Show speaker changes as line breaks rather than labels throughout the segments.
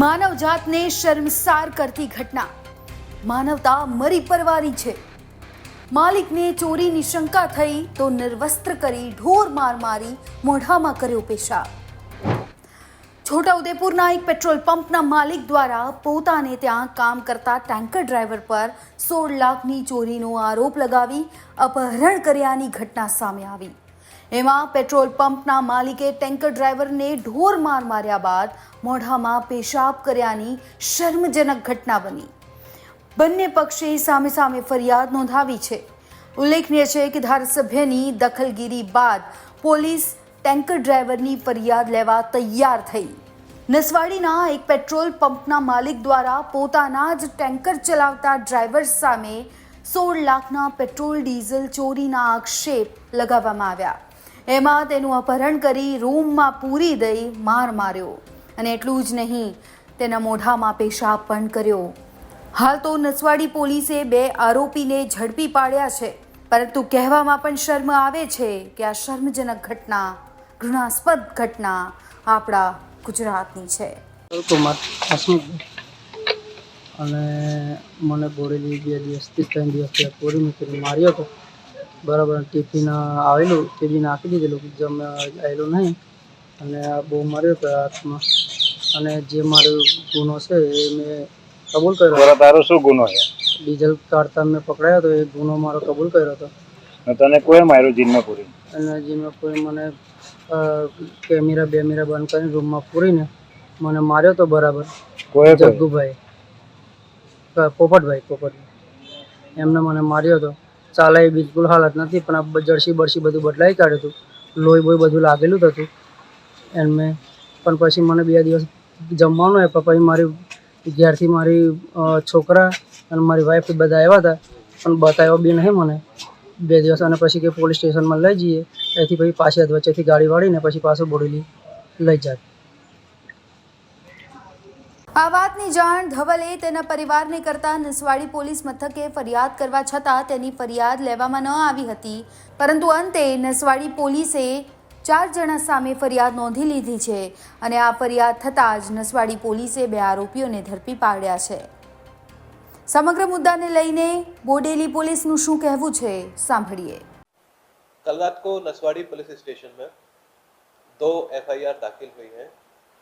માનવજાતને શર્મસાર કરતી ઘટના. માનવતા મરી પરવારી છે. માલિકને ચોરીની શંકા થઈ તો નિર્વસ્ત્ર કરી ઢોર માર મારી મોઢામાં કર્યો પેશાબ. છોટાઉદેપુરના એક પેટ્રોલ પંપના માલિક દ્વારા પોતાને ત્યાં કામ કરતા ટેન્કર ડ્રાઈવર પર સોળ લાખની ચોરીનો આરોપ લગાવી અપહરણ કર્યાની ઘટના સામે આવી. એમાં પેટ્રોલ પંપના માલિકે ટેન્કર ડ્રાઈવરને ઢોર માર માર્યા બાદ મોઢામાં પેશાબ કર્યાની શર્મજનક ઘટના બની. બંને પક્ષે સામે સામે ફરિયાદ નોંધાવી છે. ઉલ્લેખનીય છે કે ધારાસભ્યની દખલગીરી બાદ પોલીસ ટેન્કર ડ્રાઈવરની ફરિયાદ લેવા તૈયાર થઈ. નસવાડીના એક પેટ્રોલ પંપના માલિક દ્વારા પોતાના જ ટેન્કર ચલાવતા ડ્રાઈવર સામે સોળ લાખના પેટ્રોલ ડીઝલ ચોરીના આક્ષેપ લગાવવામાં આવ્યા. એમાં તેનું અપહરણ કરી રૂમમાં પૂરી દઈ માર માર્યો. અને એટલું જ નહીં, તેના મોઢામાં પેશાબ પણ કર્યો. હાલ તો નસવાડી પોલીસે બે આરોપીને ઝડપી પાડ્યા છે. પરંતુ કહેવામાં પણ શર્મ આવે છે કે આ શર્મજનક ઘટના, ઘૃણાસ્પદ ઘટના આપણા ગુજરાતની છે.
અને મને બોરેલી બે દિવસથી ત્રણ દિવસથી પૂરી મૂકીને માર્યો હતો બરાબર ટિફિન આવેલું તે બી નાખી દીધેલું. જમ આવેલું નહીં. અને આ બહુ માર્યો હતો હાથમાં. અને જે મારો ગુનો છે એ મેં કબૂલ કર્યો
બરાબર તારો શું ગુનો છે?
ડીઝલ કાઢતા મેં પકડાયો હતો. એ ગુનો મારો કબૂલ કર્યો હતો.
તને કોઈ માર્યો જીનમાં પૂરી
અને કોઈ મને કેમેરા બેમેરા બંધ કરીને રૂમમાં પૂરીને મને માર્યો હતો બરાબર. જગ્ગુભાઈ. પોપટભાઈ પોપટભાઈ. એમને મને માર્યો હતો. ચાલે એ બિલકુલ હાલત નથી, પણ આ જર્સી બરસી બધું બદલાઈ કાઢ્યું હતું. લોહી બોય બધું લાગેલું જ હતું. મેં, પણ પછી મને બે દિવસ જમવાનું આપ્યા, પછી મારી, ઘેરથી મારી છોકરા અને મારી વાઈફ બધા આવ્યા હતા પણ બતાવ્યો બી નહીં મને. બે દિવસ અને પછી કે પોલીસ સ્ટેશનમાં લઈ જઈએ, એથી પછી પાછી વચ્ચેથી ગાડી વાળીને પછી પાછું બોડેલી લઈ જાય
આ વાતની જાણ ધવલે તેના પરિવારને કરતા નસવાડી પોલીસ મથકે ફરિયાદ કરવા છતાં તેની ફરિયાદ લેવામાં ન આવી હતી પરંતુ અંતે નસવાડી પોલીસે ચાર જણા સામે ફરિયાદ નોંધી લીધી છે અને આ ફરિયાદ થતાં જ નસવાડી પોલીસે બે આરોપીઓને ઝડપી પાડ્યા છે સમગ્ર મુદ્દાને લઈને બોડેલી પોલીસનું શું કહેવું છે સાંભળીએ
कल रात को नसवाड़ी पुलिस स्टेशन में दो एफआईआर दाखिल हुई हैं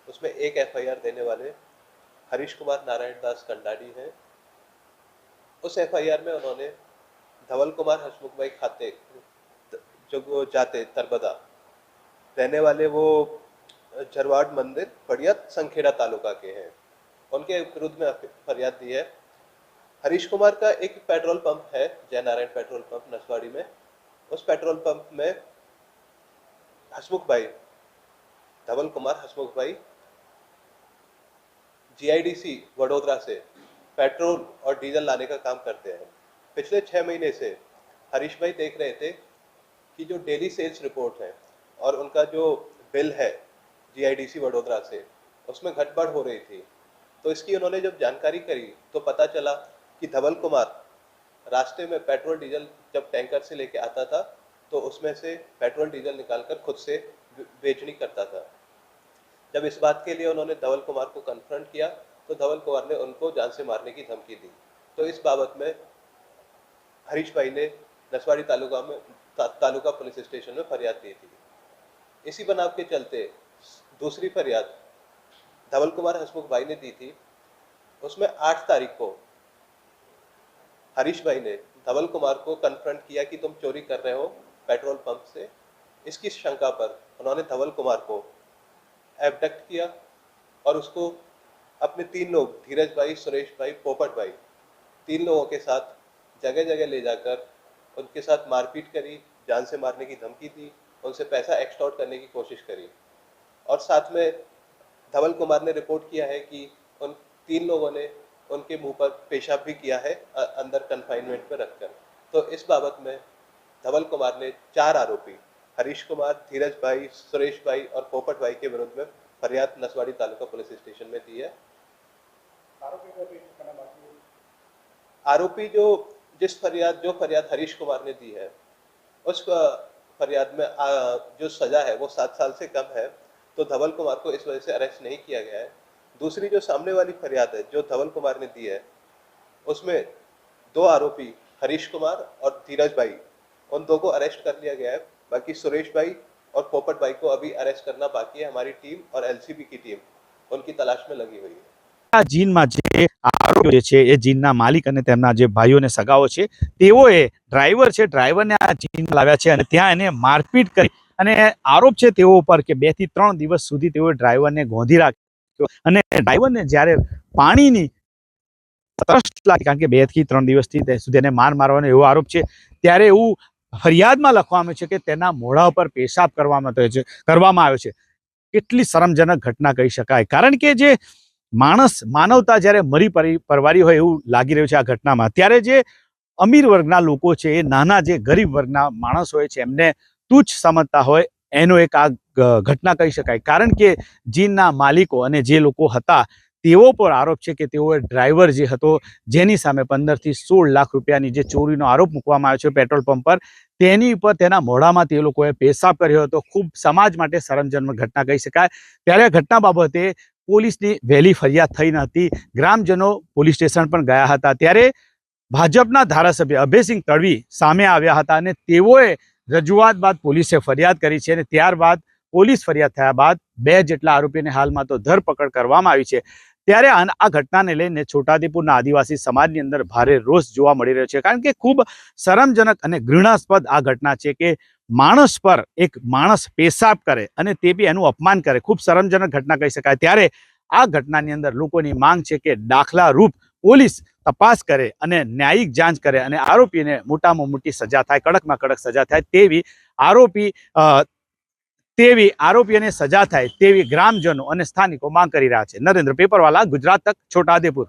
उसमें एक एफआईआर देने वाले हरीश कुमार नारायण दास कंडाडी हैं। उस एफआईआर में उन्होंने धवल कुमार हसमुख भाई खाते, जो जाते, तरबदा, रहने वाले वो, झरवाड़ मंदिर, बढ़िया संखेड़ा तालुका के हैं। उनके विरुद्ध में फरियाद दी है। हरीश कुमार का एक पेट्रोल पंप है जय नारायण पेट्रोल पंप, नसवाड़ी में। उस पेट्रोल पंप में हसमुख भाई धवल कुमार हसमुख भाई जीआईडीसी वडोदरा से पेट्रोल और डीजल लाने का काम करते हैं। पिछले छः महीने से हरीश भाई देख रहे थे कि जो डेली सेल्स रिपोर्ट है और उनका जो बिल है जीआईडीसी वडोदरा से, उसमें घटबढ़ हो रही थी। तो इसकी उन्होंने जब जानकारी करी तो पता चला कि धवल कुमार रास्ते में पेट्रोल डीजल जब टैंकर से लेके आता था तो उसमें से पेट्रोल डीजल निकालकर खुद से बेचनी करता था। जब इस बात के लिए उन्होंने धवल कुमार को कन्फ्रंट किया तो धवल कुमार ने उनको जान से मारने की धमकी दी। तो इस बाबत में हरीश भाई ने नसवाड़ी तालुका में ता, तालुका पुलिस स्टेशन में फरियाद दी थी। इसी बनाव के चलते दूसरी फरियाद धवल कुमार हसमुख भाई ने दी थी। उसमें आठ तारीख को हरीश भाई ने धवल कुमार को कन्फ्रंट किया कि तुम चोरी कर रहे हो पेट्रोल पंप से। इसकी शंका पर उन्होंने धवल कुमार को एबडक्ट किया और उसको अपने तीन लोग, धीरज भाई, सुरेश भाई, पोपट भाई, तीन लोगों के साथ जगह जगह ले जाकर उनके साथ मारपीट करी, जान से मारने की धमकी दी, उनसे पैसा एक्सटॉर्ट करने की कोशिश करी। और साथ में धवल कुमार ने रिपोर्ट किया है कि उन तीन लोगों ने उनके मुँह पर पेशाब भी किया है अंदर कन्फाइनमेंट में रखकर। तो इस बाबत में धवल कुमार ने चार आरोपी हरीश कुमार धीरज भाई सुरेश भाई और पोपट भाई के विरुद्ध में फरियाद नसवाड़ी तालुका पुलिस स्टेशन में दी है। आरोपी जो जिस फरियाद जो फरियाद हरीश कुमार ने दी है उस फरियाद में अ, जो सजा है वो सात साल से कम है तो धवल कुमार को इस वजह से अरेस्ट नहीं किया गया है। दूसरी जो सामने वाली फरियाद है जो धवल कुमार ने दी है उसमें दो आरोपी हरीश कुमार और धीरज भाई उन दो को अरेस्ट कर लिया गया है। बाकी सुरेश भाई और पोपट भाई को अभी अरेस्ट करना बाकी है हमारी टीम और एलसीबी की टीम उनकी तलाश में लगी हुई है
આ જીનમાં જે આરોપીઓ જે છે એ જીનના માલિક અને તેમના જે ભાઈઓ અને સગાઓ છે તેઓએ ડ્રાઈવર છે ડ્રાઈવરને આ જીન લાવ્યા છે અને ત્યાં એને મારપીટ કરી અને આરોપ છે તેઓ ઉપર કે બે થી ત્રણ દિવસ સુધી તેઓએ ડ્રાઈવરને ગોંધી રાખ્યો અને ડ્રાઈવરને જ્યારે પાણીની તરસ લાગી કારણ કે બે થી ત્રણ દિવસથી તે સુધી એને માર મારવાનો એવો આરોપ છે ત્યારે એવું ફરિયાદમાં લખવામાં છે કે તેના મોઢા ઉપર પેશાબ કરવામાં થયો છે, કરવામાં આવ્યો છે. કેટલી શરમજનક ઘટના કહી શકાય. કારણ કે જે માણસ માનવતા જ્યારે મરી પરી પરવારી હોય એવું લાગી રહ્યું છે આ ઘટનામાં, ત્યારે જે અમીર વર્ગના લોકો છે, એ નાના જે ગરીબ વર્ગના માણસ હોય છે, એમને તુચ્છ સમજતા હોય, એનો એક આ ઘટના કહી શકાય. કારણ કે જીનના માલિકો અને જે લોકો હતા તેઓ પર આરોપ છે કે તેઓ ડ્રાઈવર જે હતો, જેની સામે પંદરથી સોળ લાખ રૂપિયાની જે ચોરીનો આરોપ મૂકવામાં આવ્યો છે પેટ્રોલ પંપ પર, તેની ઉપર તેના મોઢામાં તે લોકોએ પેશાબ કર્યો હતો. ખૂબ સમાજ માટે શરમજનક ઘટના કહી શકાય. ત્યારે ઘટના બાબતે પોલીસની વહેલી ફરિયાદ થઈ ન હતી ગ્રામજનો પોલીસ સ્ટેશન પણ ગયા હતા. ત્યારે ભાજપના ધારાસભ્ય અભયસિંહ તડવી સામે આવ્યા હતા અને તેઓએ રજૂઆત બાદ પોલીસે ફરિયાદ કરી છે અને ત્યારબાદ પોલીસ ફરિયાદ થયા બાદ બે જેટલા આરોપીને હાલમાં તો ધરપકડ કરવામાં આવી છે. ત્યારે આ ઘટનાને લઈને છોટાદીપુરના આદિવાસી સમાજની અંદર ભારે રોષ જોવા મળી રહ્યો છે. કારણ કે ખૂબ શરમજનક અને ઘૃણાસ્પદ આ ઘટના છે કે માણસ પર એક માણસ પેશાબ કરે અને તે બી એનું અપમાન કરે. ખૂબ શરમજનક ઘટના કહી શકાય. ત્યારે આ ઘટનાની અંદર લોકોની માંગ છે કે દાખલા રૂપ પોલીસ તપાસ કરે અને ન્યાયિક જાંચ કરે અને આરોપીને મોટામાં મોટી સજા થાય, કડકમાં કડક સજા થાય તેવી આરોપી તેવી આરોપીઓને સજા થાય તેવી ગ્રામજનો અને સ્થાનિકો માંગ કરી રહ્યા છે. નરેન્દ્ર પેપરવાલા, ગુજરાત તક છોટાઉદેપુર